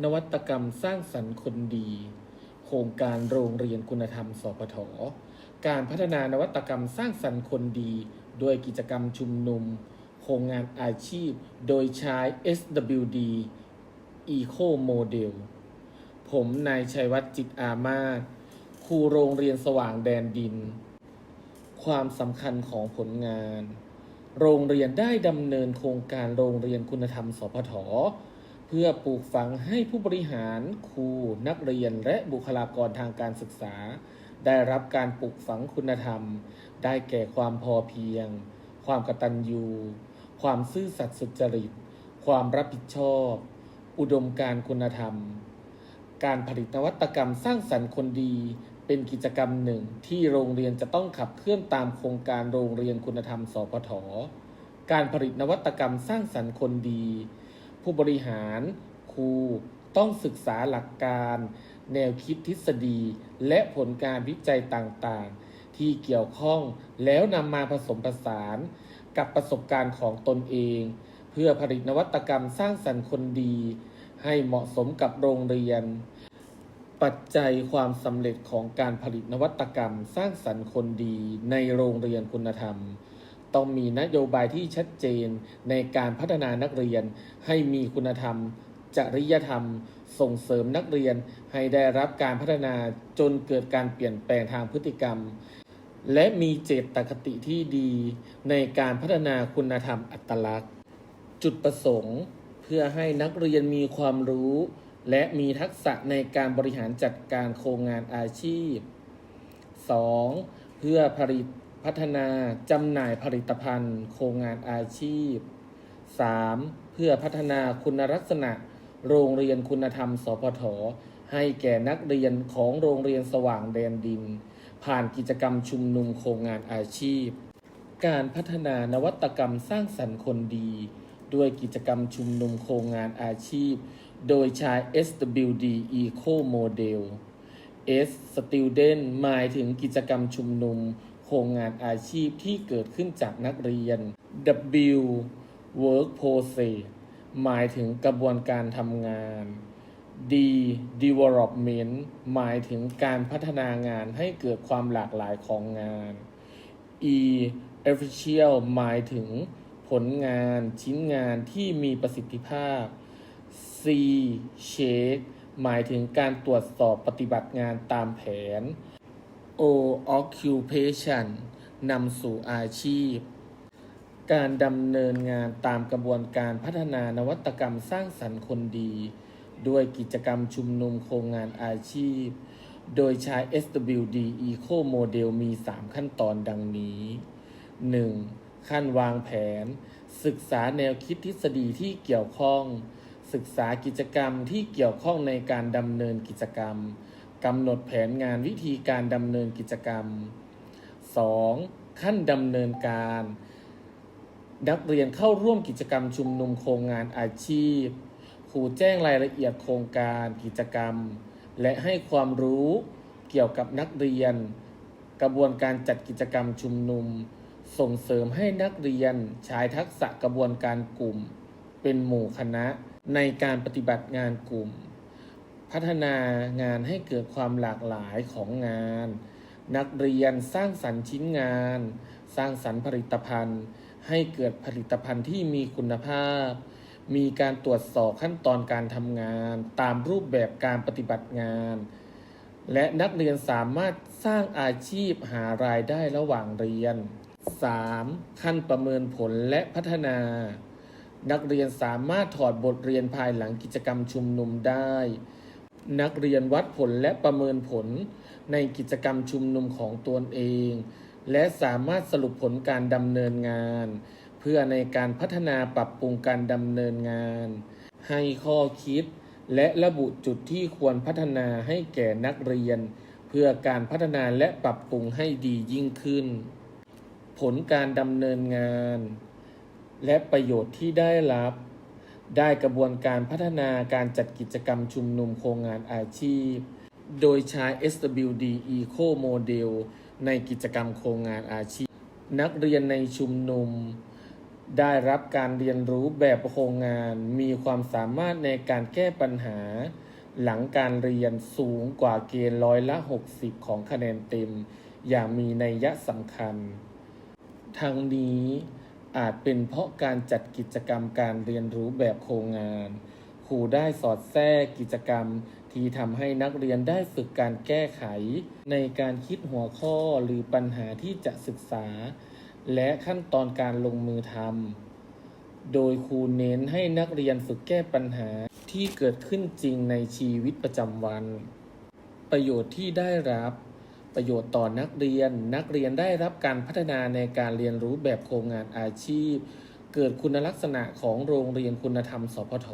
นวัตกรรมสร้างสรรค์คนดี โครงการโรงเรียนคุณธรรม สพท การพัฒนานวัตกรรมสร้างสรรค์คนดี โดยกิจกรรมชุมนุม โครงงานอาชีพ โดยใช้ SWD Eco Model ผมนายชัยวัฒน์จิตอามาศครูโรงเรียนสว่างแดนดิน ความสำคัญของผลงาน โรงเรียนได้ดำเนินโครงการโรงเรียนคุณธรรม สพท พื่อปลูกฝังให้ผู้บริหารครูนักเรียนและบุคลากรทางการศึกษา ได้รับการปลูกฝังคุณธรรม ได้แก่ความพอเพียง ความกตัญญู ความซื่อสัตย์สุจริต ความรับผิดชอบ อุดมการณ์คุณธรรม การผลิตนวัตกรรมสร้างสรรค์คนดี เป็นกิจกรรมหนึ่งที่โรงเรียนจะต้องขับเคลื่อนตามโครงการโรงเรียนคุณธรรมสพทการผลิตนวัตกรรมสร้างสรรค์คนดี ผู้บริหาร ครูต้องศึกษาหลักการ แนวคิดทฤษฎี และผลการวิจัยต่างๆ ที่เกี่ยวข้องแล้วนำมาผสมผสานกับประสบการณ์ของตนเอง เพื่อผลิตนวัตกรรมสร้างสรรค์คนดี ให้เหมาะสมกับโรงเรียน ปัจจัยความสำเร็จของการผลิตนวัตกรรมสร้างสรรค์คนดีในโรงเรียนคุณธรรม ต้องมีนโยบายที่ชัดเจนในการพัฒนานักเรียน ให้มีคุณธรรม จริยธรรม ส่งเสริมนักเรียน ให้ได้รับการพัฒนาจนเกิดการเปลี่ยนแปลงทางพฤติกรรม และมีเจตคติที่ดี ในการพัฒนาคุณธรรมอัตลักษณ์ จุดประสงค์เพื่อให้นักเรียนมีความรู้ และมีทักษะในการบริหารจัดการโครงงานอาชีพ 2. เพื่อผลิต พัฒนาจำหน่ายผลิตภัณฑ์ โครงงานอาชีพ 3. เพื่อพัฒนาคุณลักษณะ โรงเรียนคุณธรรม สพท ให้แก่นักเรียนของโรงเรียนสว่างแดนดิน ผ่านกิจกรรมชุมนุมโครงงานอาชีพ การพัฒนานวัตกรรมสร้างสรรค์คนดี ด้วยกิจกรรมชุมนุมโครงงานอาชีพ โดยใช้ SWD Eco Model S Student หมายถึงกิจกรรมชุมนุม รงงานอาชีพที่เกิดขึ้นจากนักเรียน W Work Process หมายถึงกระบวนการทำงาน D Development หมายถึงการพัฒนางานให้เกิดความหลากหลายของงาน E efficient หมายถึงผลงานชิ้นงานที่มีประสิทธิภาพ C check หมายถึงการตรวจสอบปฏิบัติงานตามแผน O occupation นำสู่อาชีพ การดำเนินงานตามกระบวนการพัฒนานวัตกรรมสร้างสรรค์คนดี ด้วยกิจกรรมชุมนุมโครงงานอาชีพ โดยใช้ SWD Eco Model มี 3 ขั้นตอนดังนี้ 1. ขั้นวางแผน ศึกษาแนวคิดทฤษฎีที่เกี่ยวข้อง ศึกษากิจกรรมที่เกี่ยวข้องในการดำเนินกิจกรรม กำหนดแผนงานวิธีการดำเนินกิจกรรม 2. ขั้นดำเนินการ นักเรียนเข้าร่วมกิจกรรมชุมนุมโครงงานอาชีพ ครูแจ้งรายละเอียดโครงการกิจกรรม และให้ความรู้เกี่ยวกับนักเรียน กระบวนการจัดกิจกรรมชุมนุม ส่งเสริมให้นักเรียนใช้ทักษะกระบวนการกลุ่ม เป็นหมู่คณะในการปฏิบัติงานกลุ่ม พัฒนางานให้เกิดความหลากหลายของงาน นักเรียนสร้างสรรค์ชิ้นงาน สร้างสรรค์ผลิตภัณฑ์ ให้เกิดผลิตภัณฑ์ที่มีคุณภาพ มีการตรวจสอบขั้นตอนการทำงาน ตามรูปแบบการปฏิบัติงาน และนักเรียนสามารถสร้างอาชีพหารายได้ระหว่างเรียน 3. ขั้นประเมินผลและพัฒนา นักเรียนสามารถถอดบทเรียนภายหลังกิจกรรมชุมนุมได้ นักเรียนวัดผลและประเมินผลในกิจกรรมชุมนุมของตนเอง และสามารถสรุปผลการดำเนินงาน เพื่อในการพัฒนาปรับปรุงการดำเนินงาน ให้ข้อคิด และระบุจุดที่ควรพัฒนาให้แก่นักเรียน เพื่อการพัฒนาและปรับปรุงให้ดียิ่งขึ้น ผลการดำเนินงาน และประโยชน์ที่ได้รับ ได้กระบวนการพัฒนาการจัดกิจกรรมชุมนุมโครงงานอาชีพ โดยใช้ SWD Eco Model ในกิจกรรมโครงงานอาชีพ นักเรียนในชุมนุม ได้รับการเรียนรู้แบบโครงงาน มีความสามารถในการแก้ปัญหา หลังการเรียนสูงกว่าเกณฑ์ร้อยละ 60 ของคะแนนเต็ม อย่างมีนัยยะสำคัญ ทั้งนี้ อาจเป็นเพราะการจัดกิจกรรมการเรียนรู้แบบโครงงาน ครูได้สอดแทรกกิจกรรม ที่ทำให้นักเรียนได้ฝึกการแก้ไข ในการคิดหัวข้อหรือปัญหาที่จะศึกษา และขั้นตอนการลงมือทำโดยครูเน้นให้นักเรียนฝึกแก้ปัญหาที่เกิดขึ้นจริงในชีวิตประจำวัน ประโยชน์ที่ได้รับ ประโยชน์ต่อนักเรียน นักเรียนได้รับการพัฒนาในการเรียนรู้แบบโครงงานอาชีพ เกิดคุณลักษณะของโรงเรียนคุณธรรม สพท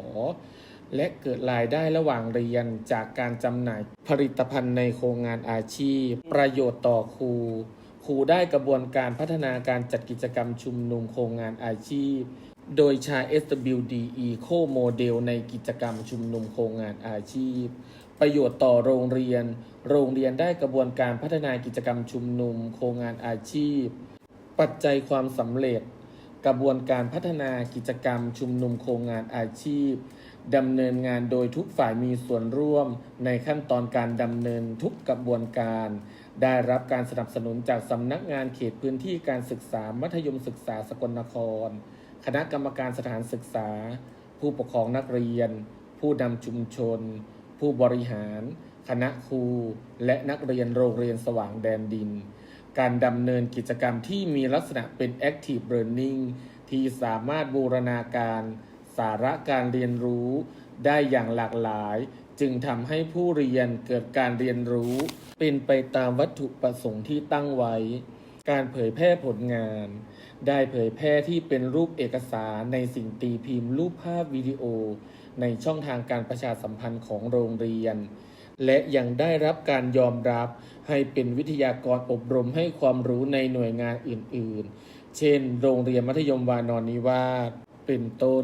และเกิดรายได้ระหว่างเรียนจากการจำหน่ายผลิตภัณฑ์ในโครงงานอาชีพ ประโยชน์ต่อครู ครูได้กระบวนการพัฒนาการจัดกิจกรรมชุมนุมโครงงานอาชีพ โดยใช้ SWD Eco Model ในกิจกรรมชุมนุมโครงงานอาชีพ ประโยชน์ต่อโรงเรียน โรงเรียนได้กระบวนการพัฒนากิจกรรมชุมนุม โครงงานอาชีพ ปัจจัยความสำเร็จ กระบวนการพัฒนากิจกรรมชุมนุมโครงงานอาชีพดำเนินงานโดยทุกฝ่ายมีส่วนร่วม ในขั้นตอนการดำเนินทุกกระบวนการ ได้รับการสนับสนุนจากสำนักงานเขตพื้นที่การศึกษามัธยมศึกษาสกลนคร คณะกรรมการสถานศึกษา ผู้ปกครองนักเรียน ผู้นำชุมชน ผู้บริหาร คณะครู และนักเรียนโรงเรียนสว่างแดนดิน การดำเนินกิจกรรมที่มีลักษณะเป็น active learning ที่สามารถบูรณาการ สาระการเรียนรู้ได้อย่างหลากหลาย จึงทำให้ผู้เรียนเกิดการเรียนรู้ เป็นไปตามวัตถุประสงค์ที่ตั้งไว้ การเผยแพร่ผลงาน ได้เผยแพร่ที่เป็นรูปเอกสารในสิ่งตีพิมพ์รูปภาพวิดีโอ ในช่องทางการประชาสัมพันธ์ของโรงเรียน และยังได้รับการยอมรับให้เป็นวิทยากรอบรมให้ความรู้ในหน่วยงานอื่นๆ เช่น โรงเรียนมัธยมวานอนนิวาสเป็นต้น